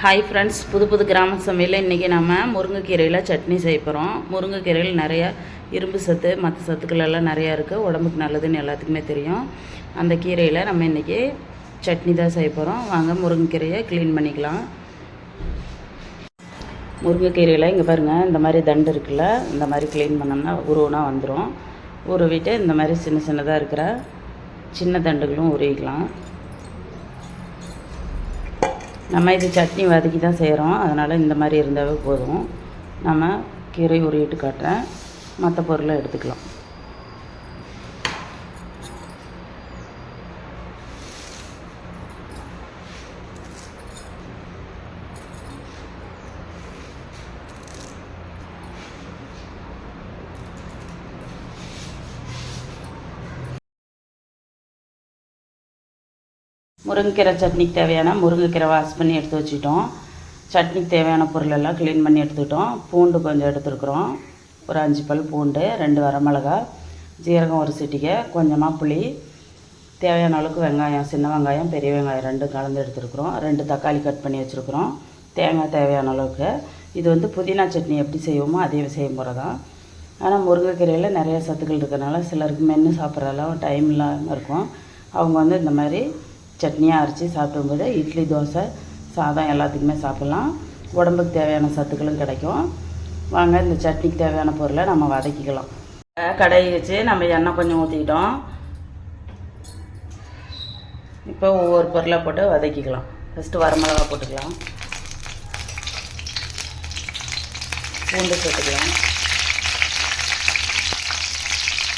Hi friends புது புது கிராம சமையலில் இன்றைக்கி நம்ம முருங்கைக்கீரையில் சட்னி செய்ய போகிறோம் முருங்கைக்கீரையில் நிறைய இரும்பு சத்து மற்ற சத்துக்கள் எல்லாம் நிறையா இருக்குது உடம்புக்கு நல்லதுன்னு எல்லாத்துக்குமே தெரியும். அந்த கீரையில் நம்ம இன்றைக்கி சட்னி தான் செய்ய போகிறோம் வாங்க முருங்கைக்கீரையை க்ளீன் பண்ணிக்கலாம். முருங்கைக்கீரையில் இங்கே பாருங்கள் இந்த மாதிரி தண்டு இருக்குல்ல இந்த மாதிரி க்ளீன் பண்ணோம்னா உருவனா வந்துடும் உருவிட்டு இந்த மாதிரி சின்ன சின்னதாக இருக்கிற சின்ன தண்டுகளும் உருவிக்கலாம். நம்ம இது சட்னி வதக்கி தான் செய்கிறோம் அதனால் இந்த மாதிரி இருந்தாவே போதும். நம்ம கீரை உருவிட்டு காட்டுறேன். மற்ற பொருளை எடுத்துக்கலாம். முருங்கைக்கீரை சட்னிக்கு தேவையான முருங்கைக்கீரை வாஷ் பண்ணி எடுத்து வச்சுட்டோம் சட்னிக்கு தேவையான பொருளெல்லாம் க்ளீன் பண்ணி எடுத்துக்கிட்டோம். பூண்டு கொஞ்சம் எடுத்துருக்குறோம். ஒரு அஞ்சு பல் பூண்டு ரெண்டு வரமிளகா ஜீரகம் ஒரு சிட்டிகை கொஞ்சமாக புளி. தேவையான அளவுக்கு வெங்காயம் சின்ன வெங்காயம் பெரிய வெங்காயம் ரெண்டும் கலந்து எடுத்துருக்குறோம். ரெண்டு தக்காளி கட் பண்ணி வச்சுருக்குறோம். தேங்காய் தேவையான அளவுக்கு. இது வந்து புதினா சட்னி எப்படி செய்வோமோ அதே செய்யும் போகிறது தான் ஆனால் முருங்கைக்கீரையில் நிறைய சத்துக்கள் இருக்கிறனால சிலருக்கு மென்று சாப்பிட்றதெல்லாம் டைம் இல்லாமல் இருக்கும். அவங்க வந்து இந்த மாதிரி சட்னியாக அரைச்சி சாப்பிடும்போது இட்லி தோசை சாதம் எல்லாத்துக்குமே சாப்பிட்லாம். உடம்புக்கு தேவையான சத்துக்களும் கிடைக்கும். வாங்க இந்த சட்னிக்கு தேவையான பொருளை நம்ம வதக்கிக்கலாம். கடையை வச்சு நம்ம எண்ணெய் கொஞ்சம் ஊற்றிக்கிட்டோம் இப்போ ஒவ்வொரு பொருளாக போட்டு வதக்கிக்கலாம். ஃபஸ்ட்டு வரமிளகா போட்டுக்கலாம். பூண்டு சேர்த்துக்கலாம்.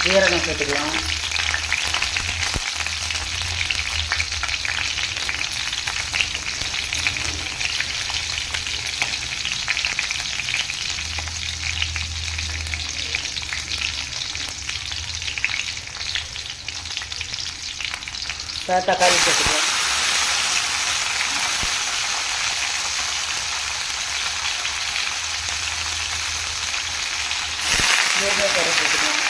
ஜீரகம் சேர்த்துக்கலாம். தக்காளி போட்டுக்கலாம் முருங்கைக்கீரை சேர்த்துக்கலாம்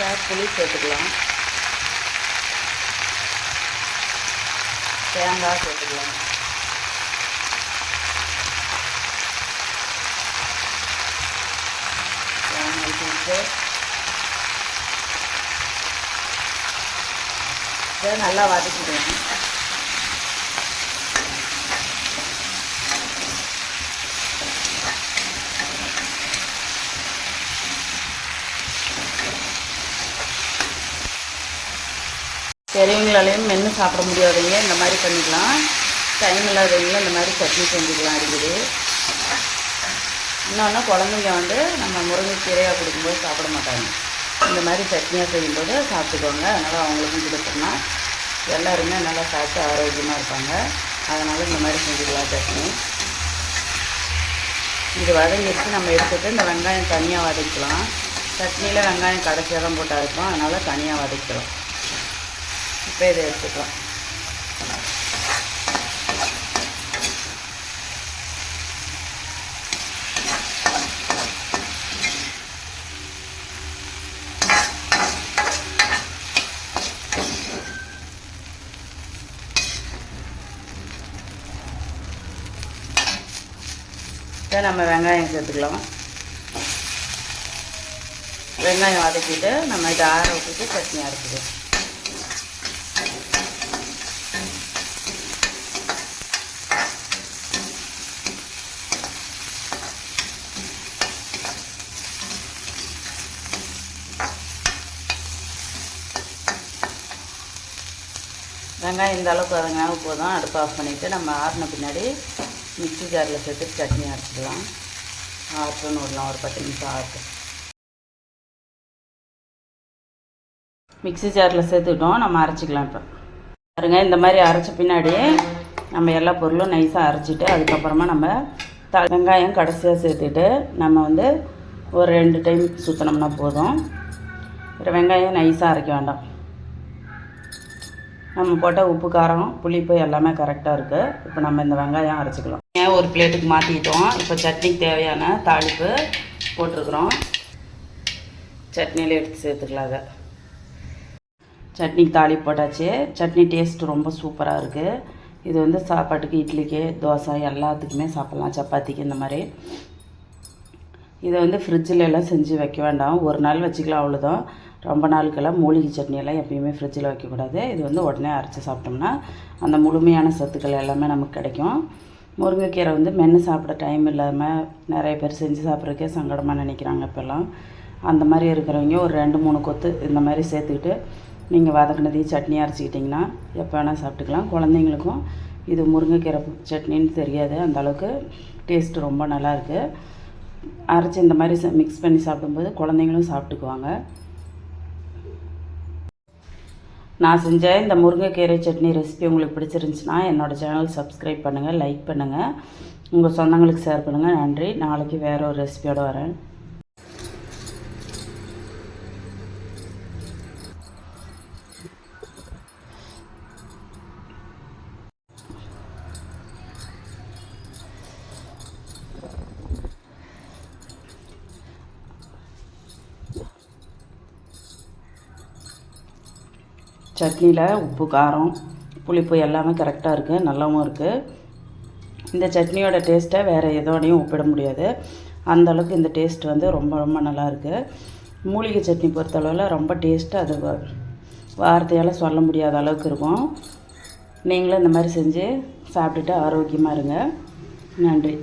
சார் புளி சேர்த்துக்கலாம். தேங்காய் சேர்த்துக்கலாம். தேங்காய் சேர்த்து. இதை நல்லா வதக்கிடுவேன் பெரியவங்களாலையும் மென்று சாப்பிட முடியாதவங்க இந்த மாதிரி பண்ணிக்கலாம். டைம் இல்லாதவங்களும் இந்த மாதிரி சட்னி செஞ்சுக்கலாம் அடிக்கடி. இன்னொன்று குழந்தைங்க வந்து நம்ம முருங்கைக்கீரையாக கொடுக்கும்போது சாப்பிட மாட்டாங்க. இந்த மாதிரி சட்னியாக செய்யும்போது சாப்பிட்டுக்கோங்க. அதனால் அவங்களுக்கும் கொடுத்தோம்னா எல்லாருமே நல்லா சாப்பிட்டு ஆரோக்கியமாக இருப்பாங்க. அதனால் இந்த மாதிரி செஞ்சுக்கலாம் சட்னி. இது வதங்கிடுச்சு. நம்ம எடுத்துகிட்டு இந்த வெங்காயம் தனியாக வதக்கலாம். சட்னியில் வெங்காயம் கடைசியாக தான் போட்டால் இருக்கும் அதனால் தனியாக வதக்கலாம் இப்போ இதை எடுத்துக்கலாம். இப்போ நம்ம வெங்காயம் சேர்த்துக்கலாம். வெங்காயம் வதக்கிட்டு நம்ம இதை ஆற விட்டுட்டு சட்னி அரைச்சிடுவோம் வெங்காயம் இந்த அளவுக்கு வதங்கினாலும் போதும். அடுப்பு ஆஃப் பண்ணிவிட்டு நம்ம ஆறின பின்னாடி மிக்ஸி ஜாரில் சேர்த்து சட்னி அரைச்சிக்கலாம். ஆற்றணும் விடலாம் ஒரு பத்து நிமிஷம் ஆற்று மிக்ஸி ஜாரில் சேர்த்துக்கிட்டோம். நம்ம அரைச்சிக்கலாம் இப்போ. பாருங்க இந்த மாதிரி அரைச்ச பின்னாடி நம்ம எல்லா பொருளும் நைஸாக அரைச்சிட்டு அதுக்கப்புறமா நம்ம த வெங்காயம் கடைசியாக சேர்த்துட்டு நம்ம வந்து ஒரு ரெண்டு டைம் சுற்றினோம்னா போதும். வெங்காயம் நைஸாக அரைக்க வேண்டாம். நம்ம போட்ட உப்பு காரம் புளிப்பு எல்லாமே கரெக்டாக இருக்குது இப்போ நம்ம இந்த வெங்காயம் அரைச்சிக்கலாம். ஏன் ஒரு பிளேட்டுக்கு மாற்றிக்கிட்டோம் இப்போ சட்னிக்கு தேவையான தாளிப்பு போட்டிருக்குறோம். சட்னியில் எடுத்து சேர்த்துக்கலாம் அதை. சட்னிக்கு தாளிப்பு போட்டாச்சு. சட்னி டேஸ்ட் ரொம்ப சூப்பராக இருக்குது இது வந்து சாப்பாட்டுக்கு இட்லிக்கு தோசை எல்லாத்துக்குமே சாப்பிட்லாம். சப்பாத்திக்கு இந்த மாதிரி. இதை வந்து ஃப்ரிட்ஜில் எல்லாம் செஞ்சு வைக்க வேண்டாம். ஒரு நாள் வச்சுக்கலாம் அவ்வளோதான் ரொம்ப நாளுக்கெல்லாம் மூலிகை சட்னியெல்லாம் எப்பயுமே ஃப்ரிட்ஜில் வைக்கக்கூடாது. இது வந்து உடனே அரைச்சி சாப்பிட்டோம்னா அந்த முழுமையான சத்துக்கள் எல்லாமே நமக்கு கிடைக்கும். முருங்கைக்கீரை வந்து மென்று சாப்பிட டைம் இல்லாமல் நிறைய பேர் செஞ்சு சாப்பிட்றக்கே சங்கடமாக நினைக்கிறாங்க இப்போல்லாம். அந்த மாதிரி இருக்கிறவங்க ஒரு ரெண்டு மூணு கொத்து இந்த மாதிரி சேர்த்துக்கிட்டு நீங்கள் வதக்கினதையும் சட்னி அரைச்சிக்கிட்டிங்கன்னா எப்போ வேணால் சாப்பிட்டுக்கலாம். குழந்தைங்களுக்கும் இது முருங்கைக்கீரை சட்னின்னு தெரியாது. அந்தளவுக்கு டேஸ்ட்டு ரொம்ப நல்லாயிருக்கு அரைச்சி இந்த மாதிரி மிக்ஸ் பண்ணி சாப்பிடும்போது குழந்தைங்களும் சாப்பிட்டுக்குவாங்க. நான் செஞ்ச இந்த முருங்கைக்கீரை சட்னி ரெசிபி உங்களுக்கு பிடிச்சிருந்துச்சுன்னா என்னோடய சேனல் சப்ஸ்கிரைப் பண்ணுங்கள் லைக் பண்ணுங்கள் உங்கள் சொந்தங்களுக்கு ஷேர் பண்ணுங்கள் நன்றி. நாளைக்கு வேறு ஒரு ரெசிபியோடு வரேன். சட்னியில் உப்பு காரம் புளிப்பு எல்லாமே கரெக்டாக இருக்குது நல்லாவும் இருக்குது இந்த சட்னியோட டேஸ்ட்டை வேறு எதோடையும் ஒப்பிட முடியாது. அந்த அளவுக்கு இந்த டேஸ்ட் வந்து ரொம்ப ரொம்ப நல்லா இருக்குது மூலிகை சட்னி பொறுத்தளவில் ரொம்ப டேஸ்ட்டு அது வ- வார்த்தையால் சொல்ல முடியாத அளவுக்கு இருக்கும். நீங்களும் இந்த மாதிரி செஞ்சு சாப்பிட்டுட்டு ஆரோக்கியமாக இருங்க. நன்றி.